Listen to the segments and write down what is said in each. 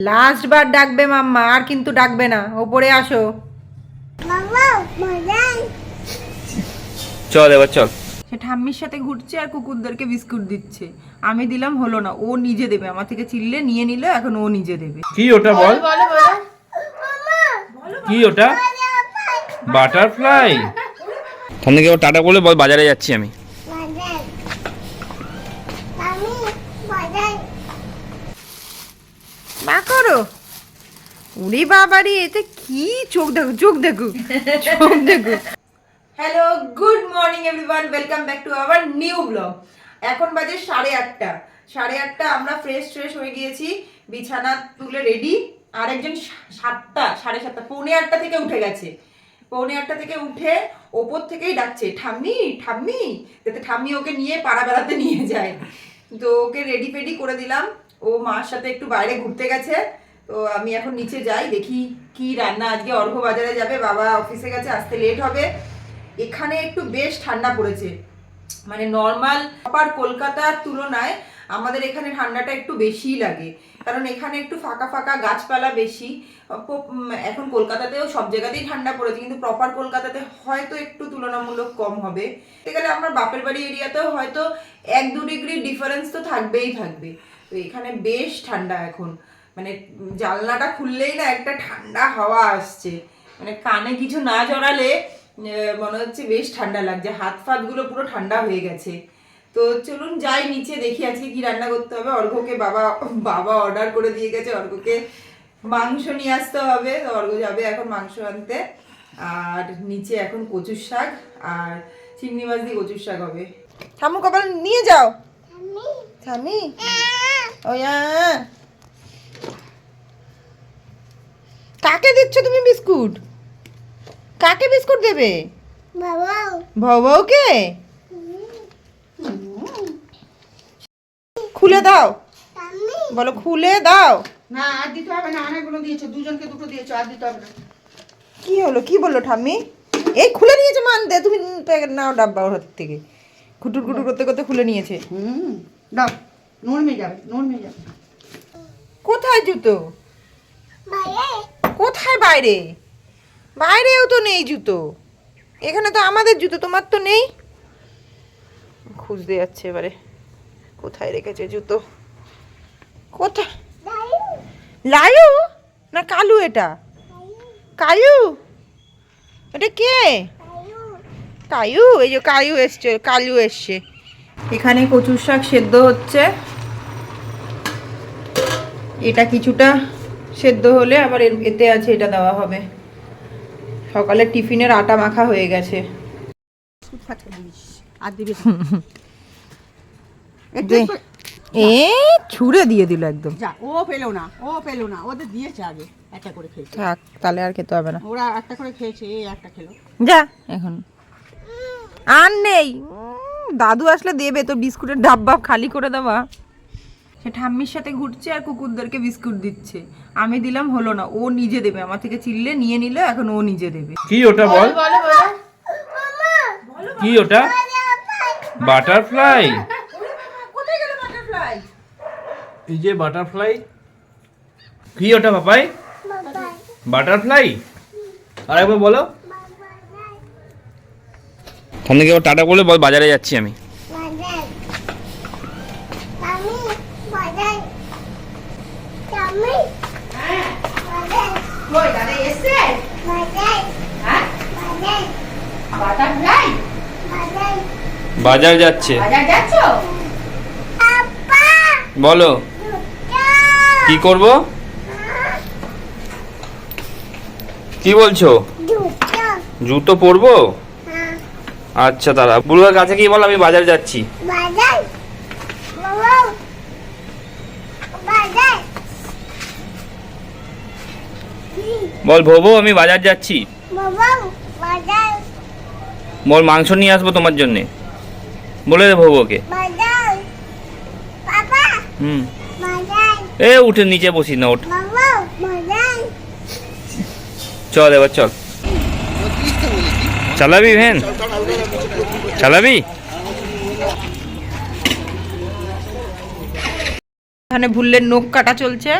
Last বার ডাকবে মাম্মা আর কিন্তু ডাকবে না। ওপরে আসো। চল এবার চল। সে ঠাম্মির সাথে ঘুরছে আর কুকুরদেরকে বিস্কুট দিচ্ছে। আমি দিলাম হলো না। ও নিজে দেবে। আমার থেকে চিল্লে নিয়ে নিল এখন ও নিজে দেবে। কি ওটা বল? কি ওটা? বাটারফ্লাই। ঠান্ডা কেউ টাটা বলে বল বাজারে যাচ্ছি আমি। মা করো। উড়ি বাবারি, এতে কি চোখ দেখো চোখ দেখো চোখ দেখো। Hello good morning everyone welcome back to our new blog এখন বাজে সাড়ে আটটা। সাড়ে আটটা, আমরা ফ্রেশ ফ্রেশ হয়ে গিয়েছি। বিছানা তুলে রেডি আর একজন সাতটা, সাড়ে সাতটা, পৌনে আটটা থেকে উঠে গেছে। পৌনে আটটা থেকে উঠে ওপর থেকেই ডাকছে, ঠাম্মি ঠাম্মি। যাতে ঠাম্মি ওকে নিয়ে পাড়া বেড়াতে নিয়ে যায়। তো ওকে রেডি ফেডি করে দিলাম। ও মার সাথে একটু বাইরে ঘুরতে গেছে, তো আমি এখন নিচে যাই, দেখি কি রান্না আজকে অর্ঘ বাজারে যাবে, বাবা অফিসে গেছে, আসতে লেট হবে। এখানে একটু বেশ ঠান্ডা পড়েছে। মানে নর্মাল আপার কলকাতার তুলনায় আমাদের এখানে ঠান্ডাটা একটু বেশিই লাগে। কারণ এখানে একটু ফাঁকা ফাঁকা গাছপালা বেশি। এখন কলকাতাতেও সব জায়গাতেই ঠান্ডা পড়েছে, কিন্তু প্রপার কলকাতাতে হয়তো একটু তুলনামূলক কম হবে। গেলে আমার বাপের বাড়ি এরিয়াতেও হয়তো এক দু ডিগ্রি ডিফারেন্স তো থাকবেই থাকবে। তো এখানে বেশ ঠান্ডা এখন। মানে জানলাটা খুললেই না একটা ঠান্ডা হাওয়া আসছে। মানে কানে কিছু না জড়ালে মনে হচ্ছে বেশ ঠান্ডা লাগছে। হাত ফাতগুলো পুরো ঠান্ডা হয়ে গেছে। তো চলুন যাই নিচে দেখি আজকে কি রান্না করতে হবে। অর্ঘকে বাবা বাবা অর্ডার করে দিয়ে গেছে। অর্ঘকে মাংস নিয়ে আসতে হবে। তো অর্ঘ যাবে এখন মাংস আনতে। আর নিচে এখন কচুর শাক আর চিংড়ি মাছ দিয়ে কচুর শাক হবে। ঠামু কপাল নিয়ে যাও। ঠামি ও কাকে দিচ্ছ তুমি বিস্কুট? কাকে বিস্কুট দেবে? ভবকে খুলে দাও। বলো খুলে দাও। না আর দিতে হবে না অনেকগুলো দিয়েছ দুজনকে দুটো দিয়েছ আর দিতে হবে না। কি হলো কি বলল ঠাম্মি? এই খুলে নিয়েছে মানতে তুমি প্যাকেট নাও ডাব্বা ওর হাত থেকে। খুটুর খুটুর করতে করতে খুলে নিয়েছে। হুম দাও। যাবে যাবে। কোথায় জুতো? কোথায় বাইরে? বাইরেও তো নেই জুতো। এখানে তো আমাদের জুতো তোমার তো নেই? খুঁজতে যাচ্ছে এবারে। কোথায় রেখেছে জুতো? কোথায় লায়ু? না কালু এটা? কায়ু এটা কে? কায়ু এই যে কায়ু এসছে কালু এসছে। এখানে কচুর শাক সেদ্ধ হচ্ছে। এটা কিছুটা সেদ্ধ হলে আবার এর- এতে আছে এটা দেওয়া হবে। সকালে টিফিনের আটা মাখা হয়ে গেছে। এ ছুঁড়ে দিয়ে দিল একদম। যা ও পেল না ও পেল না ওদের দিয়েছে আগে একটা করে খেয়েছে। থাক তাহলে আর খেতে হবে না। ওরা একটা করে খেয়েছে এই একটা খেলো। যা এখন। আর নেই। দাদু আসলে দেবে তো বিস্কুটের ডাব্বা খালি করে দেওয়া। সে ঠাম্মির সাথে ঘুরছে আর কুকুরদেরকে বিস্কুট দিচ্ছে। আমি দিলাম হলো না। ও নিজে দেবে। আমার থেকে চিল্লে নিয়ে নিল এখন ও নিজে দেবে। কি ওটা বল? কি ওটা? বাটারফ্লাই। কোথায় গেল বাটারফ্লাই? এই যে বাটারফ্লাই। কি ওটা পাপাই? বাটারফ্লাই। আরেকবার বলো। ঠান্ডা কেউ টাটা বলে বল বাজারে যাচ্ছি আমি কই দাদা এসছে হ্যাঁ বাটারফ্লাই বাজার যাচ্ছে। বলো। কি করব? কি বলছো? জুতো পরবো? আচ্ছা দাদা। বুড়োর কাছে কি বল আমি বাজার যাচ্ছি। বল ভোবো আমি বাজার যাচ্ছি। বল মাংস নিয়ে আসব তোমার জন্যে। বলে দে ভোবোকে। হুম। এ উঠে নিচে বসি না ওঠ। চল এবার চল। চালাবি ভেন? চালাবি? এখানে ভুললে নখ কাটা চলছে।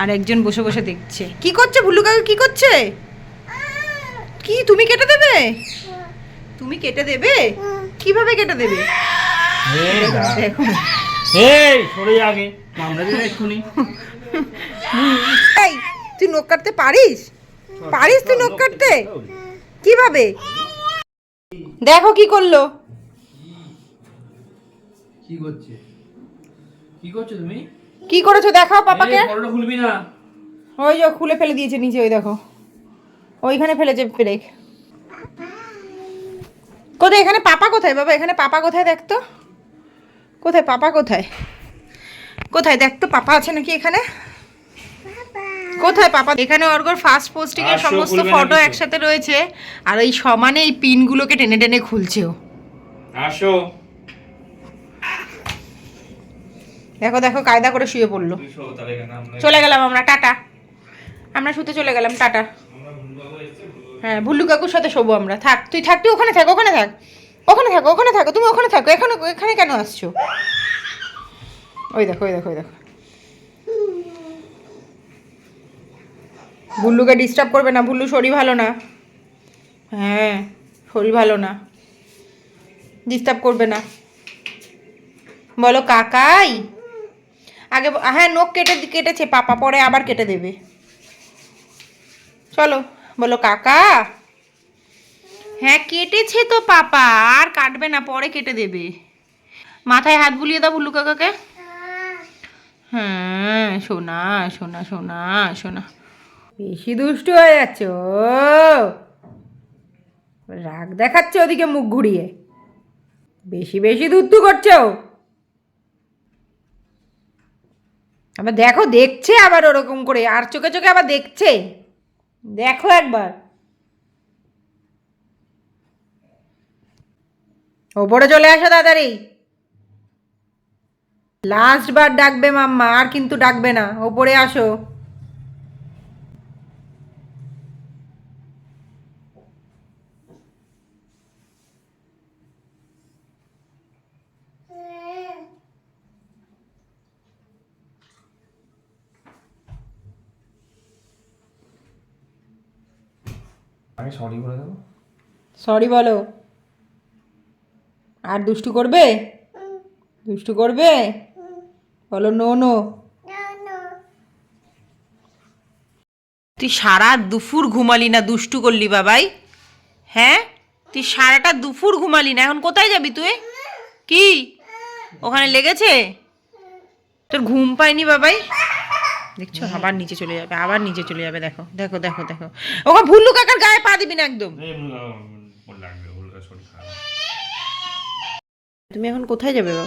আর একজন বসে বসে দেখছে। কি করছে ভুলু কাকু? কি করছে? কি? তুমি কেটে দেবে? তুমি কেটে দেবে? কীভাবে কেটে দেবে? দেখো এই সরে আগে। আমরা এক্ষুনি। এই তুই নখ কাটতে পারিস? পারিস তুই নখ কাটতে? কীভাবে? দেখো কি করল। কি করছে? কি করছ তুমি? কি করেছ? দেখাও পাপাকে। খুলবি না। ওই যে খুলে ফেলে দিয়েছে নিচে ওই দেখো। ওইখানে ফেলেছে ব্রেক। কোথায়? এখানে পাপা কোথায়? বাবা এখানে পাপা কোথায় দেখতো কোথায়? পাপা কোথায়? কোথায়? দেখতো পাপা আছে নাকি এখানে? কোথায় পাপা? এখানে অর্গর ফার্স্ট পোস্টিং এর সমস্ত ফটো একসাথে রয়েছে। আর এই সমানে এই পিনগুলোকে টেনে টেনে খুলছে ও। আসো। দেখো দেখো কায়দা করে শুয়ে পড়ল। চলে গেলাম আমরা টাটা। আমরা শুতে চলে গেলাম টাটা। হ্যাঁ ভুল্লু কাকুর সাথে শোবো আমরা। থাক তুই থাক তুই ওখানে থাক ওখানে থাক। ওখানে থাকো ওখানে থাকো তুমি ওখানে থাকো এখানে এখানে কেন আসছো? ওই দেখো ওই দেখো ওই দেখো। ভুল্লুকে ডিস্টার্ব করবে না ভুল্লু শরীর ভালো না। হ্যাঁ শরীর ভালো না। ডিস্টার্ব করবে না। বলো কাকাই? আগে হ্যাঁ নখ কেটে কেটেছে, পাপা পরে আবার কেটে দেবে। চলো, বলো, কাকা। হ্যাঁ কেটেছে তো পাপা, আর কাটবে না, পরে কেটে দেবে। মাথায় হাত বুলিয়ে দাও ভুল্লু কাকাকে। হ্যাঁ সোনা সোনা সোনা সোনা। বেশি দুষ্টু হয়ে যাচ্ছ। রাগ দেখাচ্ছে ওদিকে মুখ ঘুরিয়ে। বেশি বেশি দুত্তু করছ। আবার দেখো, দেখছে আবার ওরকম করে, আর চোখে চোখে আবার দেখছে। দেখো একবার। ওপরে চলে আসো তাড়াতাড়ি। লাস্ট বার ডাকবে মাম্মা, আর কিন্তু ডাকবে না। ওপরে আসো। আগে সরি করে দেবো। সরি বলো। আর দুষ্টু করবে? দুষ্টু করবে? বলো নো নো তুই সারা দুপুর ঘুমালি না দুষ্টু করলি বাবাই? হ্যাঁ? তুই সারাটা দুপুর ঘুমালি না এখন কোথায় যাবি তুই? কি? ওখানে লেগেছে? তোর ঘুম পায়নি বাবাই? দেখছ? আবার নিচে চলে যাবে আবার নিচে চলে যাবে দেখো দেখো দেখো দেখো। ওখানে ভুল্লু কাকার গায়ে পা দিবি না একদম। তুমি এখন কোথায় যাবে বাবা?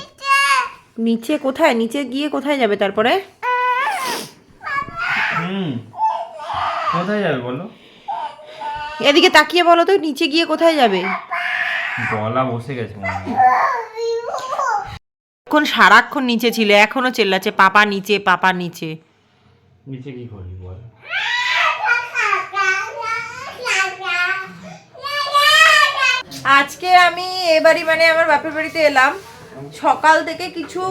নিচে কোথায়? নিচে গিয়ে কোথায় যাবে তারপরে? কোথায় যাবে বলো? এদিকে তাকিয়ে বলো তো নিচে গিয়ে কোথায় যাবে? গলা বসে গেছে এখন সারাক্ষণ নিচে ছিল এখনও চেল্লাচ্ছে পাপা নিচে পাপা নিচে। নিচে কি করবি বল? আজকে আমি এবারই মানে আমার বাপের বাড়িতে এলাম। সকাল থেকে কিছু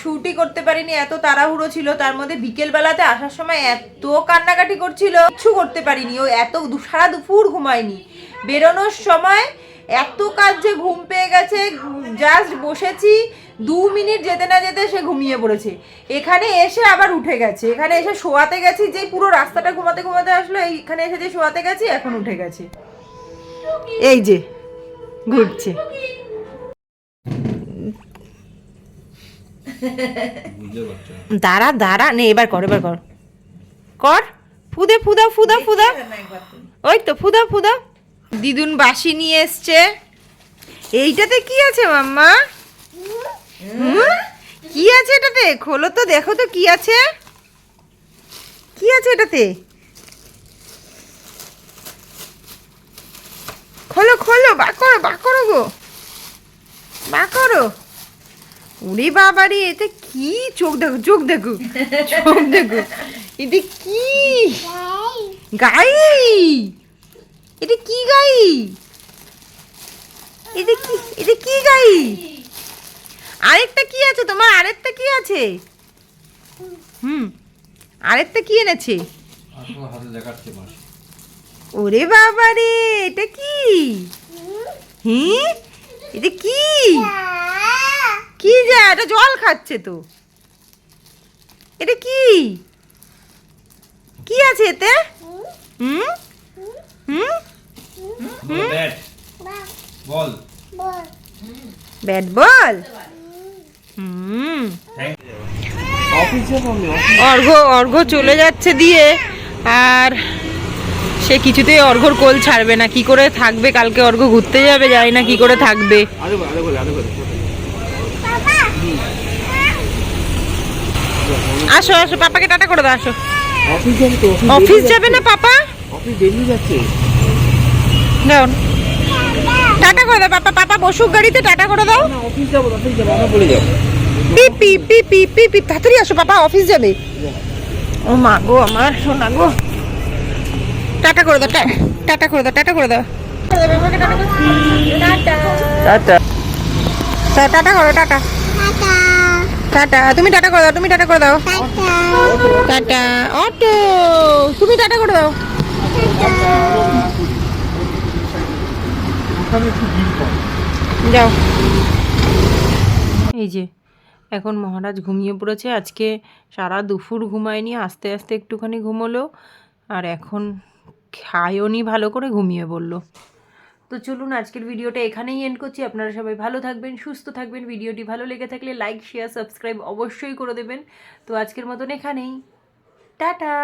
শুটি করতে পারিনি, এত তাড়াহুড়ো ছিল। তার মধ্যে বিকেল বেলাতে আসার সময় এত কান্নাকাটি করছিল কিছু করতে পারিনি। ও এত সারা দুপুর ঘুমায়নি। বেরোনোর সময় এত কাজ যে ঘুম পেয়ে গেছে জাস্ট বসেছি, দু মিনিট যেতে না যেতে সে ঘুমিয়ে পড়েছে। এখানে এসে আবার উঠে গেছে। এখানে এসে শোয়াতে গেছি, যে পুরো রাস্তাটা ঘুমাতে ঘুমাতে আসলো এইখানে এসে যে শোয়াতে গেছি, এখন উঠে গেছে। এই যে, ঘুরছে। দাঁড়া দাঁড়া, নে, এবার কর এবার কর। কর, ফুদে ফুদা ফুদা ফুদা ওই তো ফুদা ফুদা দিদুন বাসি নিয়ে এসছে। এইটাতে কি আছে মাম্মা? কি আছে এটাতে? খোলো তো দেখো তো কি আছে। কি আছে এটাতে? খোলো খোলো বা করো বা করো গো। বা করো। উড়ি বাবারি এতে কি চোখ দেখো চোখ দেখো চোখ দেখো। এতে কি? গাই! এটা কি গাই? এটা কি এটা কি গাই? আরেকটা কি আছে তোমার? আরেকটা কি আছে? হুম, আরেকটা কি এনেছে? ওরে বাবা রে, এটা কি? হ্যাঁ এটা কি? কি যা, এটা জল খাচ্ছে তো। এটা কি? কি আছে এতে? হুম হুম? Ball bat. বল। হুম। অর্ঘ অর্ঘ চলে যাচ্ছে দিয়ে। আর সে কিছুতেই অর্ঘর কোল ছাড়বে না। কি করে থাকবে? কালকে অর্ঘ ঘুরতে যাবে জানি না কি করে থাকবে। আসো আসো পাপাকে টাটা করে দাও আসো। অফিস যাবে না পাপা? অফিস বেরিয়ে যাচ্ছে। দাও টাটা করে দাও পাপা পাপা বসুক গাড়িতে টাটা করে দাও। না অফিস যাব অফিস যাব। আমরা বলে যাব। পিপ পিপ পিপ পিপ পিপ পিপ তাড়াতাড়ি আসো পাপা অফিস যাবে। ও মা গো আমার সোনা গো। টাটা করে দাও টা- টাটা করে দাও টাটা করে দাও। টাটা। টা- টাটা করো টাটা। টাটা তুমি টাটা করে দাও তুমি টাটা করে দাও। টাটা। অটো তুমি টাটা করে দাও। যাও। এই যে, এখন মহারাজ ঘুমিয়ে পড়েছে। আজকে সারা দুপুর ঘুমায়নি, আস্তে আস্তে একটুখানি ঘুমোলো। আর এখন খায়ওনি ভালো করে ঘুমিয়ে পড়ল। তো চলুন, আজকের ভিডিওটা এখানেই এন্ড করছি। আপনারা সবাই ভালো থাকবেন, সুস্থ থাকবেন। ভিডিওটি ভালো লেগে থাকলে লাইক শেয়ার সাবস্ক্রাইব অবশ্যই করে দেবেন। তো আজকের মতন এখানেই। টাটা!